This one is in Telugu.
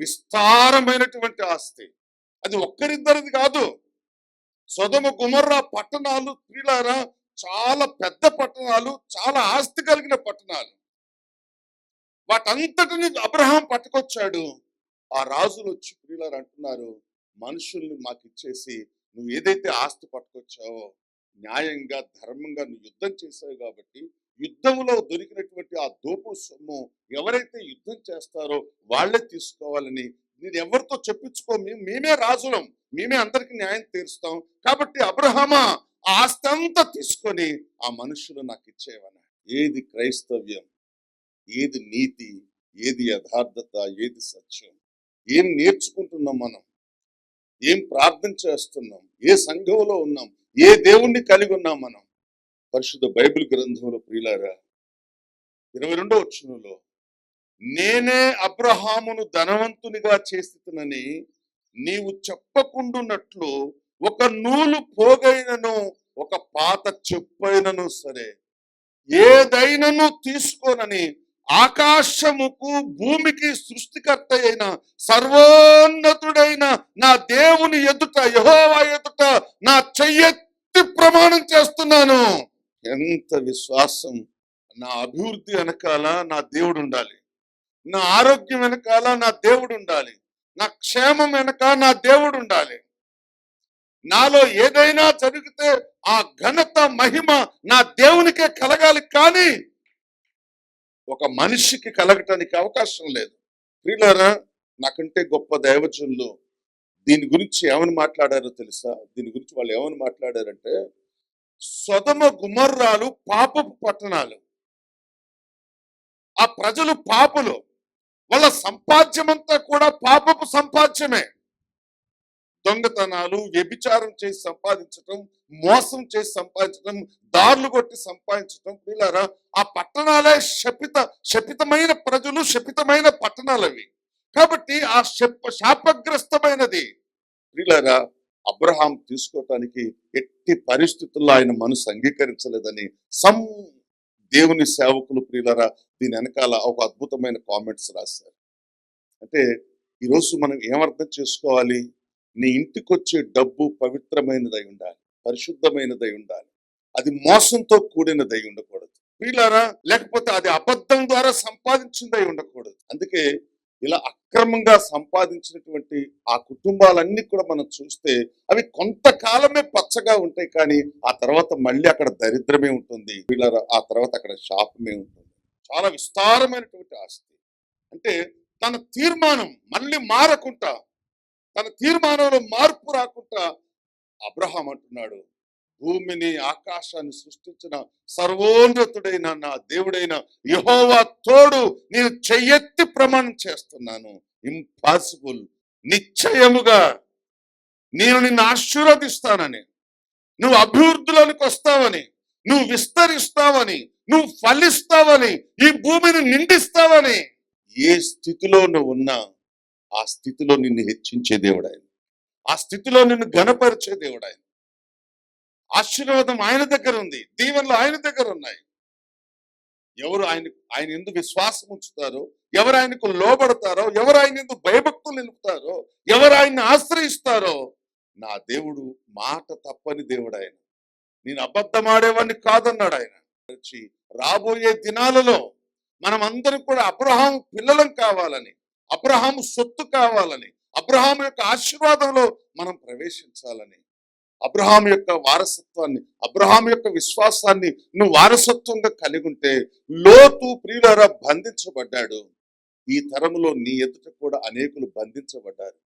విస్తారమైనటువంటి ఆస్తి. అది ఒక్కరిద్దరిది కాదు. సొదమ గుమర్రా పట్టణాలు స్త్రీలారా చాలా పెద్ద పట్టణాలు చాలా ఆస్తి కలిగిన పట్టణాలు. వాటంతటిని అబ్రహాం పట్టుకొచ్చాడు. ఆ రాజులు వచ్చి ప్రియులారు అంటున్నారు మనుషుల్ని మాకు ఇచ్చేసి నువ్వు ఏదైతే ఆస్తి పట్టుకొచ్చావో న్యాయంగా ధర్మంగా నువ్వు యుద్ధం చేసావు కాబట్టి యుద్ధంలో దొరికినటువంటి ఆ దోపుడు సొమ్ము ఎవరైతే యుద్ధం చేస్తారో వాళ్ళే తీసుకోవాలని నేను ఎవరితో చెప్పించుకో మేము మేమే రాజులం మేమే అందరికి న్యాయం తీరుస్తాం. కాబట్టి అబ్రహమా ఆ ఆస్తి అంతా తీసుకొని ఆ మనుషులు నాకు ఇచ్చేవన. ఏది క్రైస్తవ్యం ఏది నీతి ఏది యథార్థత ఏది సత్యం ఏం నేర్చుకుంటున్నాం మనం ఏం ప్రార్థన చేస్తున్నాం ఏ సంఘంలో ఉన్నాం ఏ దేవుణ్ణి కలిగి ఉన్నాం మనం పరిశుద్ధ బైబిల్ గ్రంథంలో ప్రియులారా ఇరవై రెండో వచ్చునులో నేనే అబ్రహామును ధనవంతునిగా చేస్తునని నీవు చెప్పకుండున్నట్లు ఒక నూలు పోగైనను ఒక పాత చెప్పైనను సరే. ఏదైనను తీసుకోనని ఆకాశముకు భూమికి సృష్టికర్త అయిన సర్వోన్నతుడైన నా దేవుని ఎదుట యహోవా ఎదుట నా చెయ్యెత్తి ప్రమాణం చేస్తున్నాను. ఎంత విశ్వాసం! నా అభివృద్ధి వెనకాల నా దేవుడు ఉండాలి నా ఆరోగ్యం వెనకాల నా దేవుడు ఉండాలి నా క్షేమం వెనక నా దేవుడు ఉండాలి నాలో ఏదైనా జరిగితే ఆ ఘనత మహిమ నా దేవునికే కలగాలి కానీ ఒక మనిషికి కలగటానికి అవకాశం లేదు. ప్రియులారా నాకంటే గొప్ప దైవజనులు దీని గురించి ఏమని మాట్లాడారో తెలుసా? దీని గురించి వాళ్ళు ఏమని మాట్లాడారంటే సొదమ గుమర్రాలు పాపపు పట్టణాలు. ఆ ప్రజలు పాపులు. వాళ్ళ సంపాద్యమంతా కూడా పాపపు సంపాద్యమే. దొంగతనాలు వ్యభిచారం చేసి సంపాదించటం మోసం చేసి సంపాదించటం దారులు కొట్టి సంపాదించటం. వీళ్ళారా ఆ పట్టణాలే శపిత శపితమైన ప్రజలు శపితమైన పట్టణాలు అవి కాబట్టి ఆ శప శాపగ్రస్తమైనది. వీళ్ళారా అబ్రహాం తీసుకోవటానికి ఎట్టి పరిస్థితుల్లో ఆయన మనసు అంగీకరించలేదని సం దేవుని సేవకులు ప్రియులరా దీని వెనకాల ఒక అద్భుతమైన కామెంట్స్ రాశారు. అంటే ఈరోజు మనం ఏమర్థం చేసుకోవాలి? నీ ఇంటికి వచ్చే డబ్బు పవిత్రమైనదై ఉండాలి పరిశుద్ధమైనదై ఉండాలి అది మోసంతో కూడినదై ఉండకూడదు. వీళ్ళారా లేకపోతే అది అబద్ధం ద్వారా సంపాదించిందై ఉండకూడదు. అందుకే ఇలా అక్రమంగా సంపాదించినటువంటి ఆ కుటుంబాలన్నీ కూడా మనం చూస్తే అవి కొంతకాలమే పచ్చగా ఉంటాయి కానీ ఆ తర్వాత మళ్ళీ అక్కడ దరిద్రమే ఉంటుంది. వీళ్ళ ఆ తర్వాత అక్కడ శాపమే ఉంటుంది. చాలా విస్తారమైనటువంటి ఆస్తి. అంటే తన తీర్మానం మళ్ళీ మారకుండా తన తీర్మానంలో మార్పు రాకుండా అబ్రహాం అంటున్నాడు. భూమిని ఆకాశాన్ని సృష్టించిన సర్వోన్నతుడైన నా దేవుడైన యహోవా తోడు నేను చెయ్యెత్తి ప్రమాణం చేస్తున్నాను. ఇంపాసిబుల్ నిశ్చయముగా నేను నిన్ను ఆశీర్వదిస్తానని నువ్వు అభివృద్ధిలోనికి వస్తావని నువ్వు విస్తరిస్తావని నువ్వు ఫలిస్తావని ఈ భూమిని నిండిస్తావని ఏ స్థితిలో నువ్వు ఉన్నా ఆ స్థితిలో నిన్ను హెచ్చించే దేవుడు ఆయన ఆ స్థితిలో నిన్ను ఘనపరిచే దేవుడు ఆయన ఆశీర్వాదం ఆయన దగ్గర ఉంది. దీవెనలు ఆయన దగ్గర ఉన్నాయి. ఎవరు ఆయన ఆయన ఎందుకు విశ్వాసం ఉంచుతారో ఎవరు ఆయనకు లోబడతారో ఎవరు ఆయన ఎందుకు భయభక్తులు నిలుపుతారో ఎవరు ఆయన్ని ఆశ్రయిస్తారో నా దేవుడు మాట తప్పని దేవుడు ఆయన. నేను అబద్ధమాడేవాడిని కాదన్నాడు ఆయన. వచ్చి రాబోయే దినాలలో మనం అందరం కూడా అబ్రహాం పిల్లలం కావాలని అబ్రహాం సొత్తు కావాలని అబ్రహాం యొక్క ఆశీర్వాదంలో మనం ప్రవేశించాలని అబ్రహాం యొక్క వారసత్వాన్ని అబ్రహాం యొక్క విశ్వాసాన్ని నువ్వు వారసత్వంగా కలిగి ఉంటే లోతు ప్రియులారా బంధించబడ్డాడు. ఈ తరములో నీ ఎదుట కూడా అనేకులు బంధించబడ్డారు.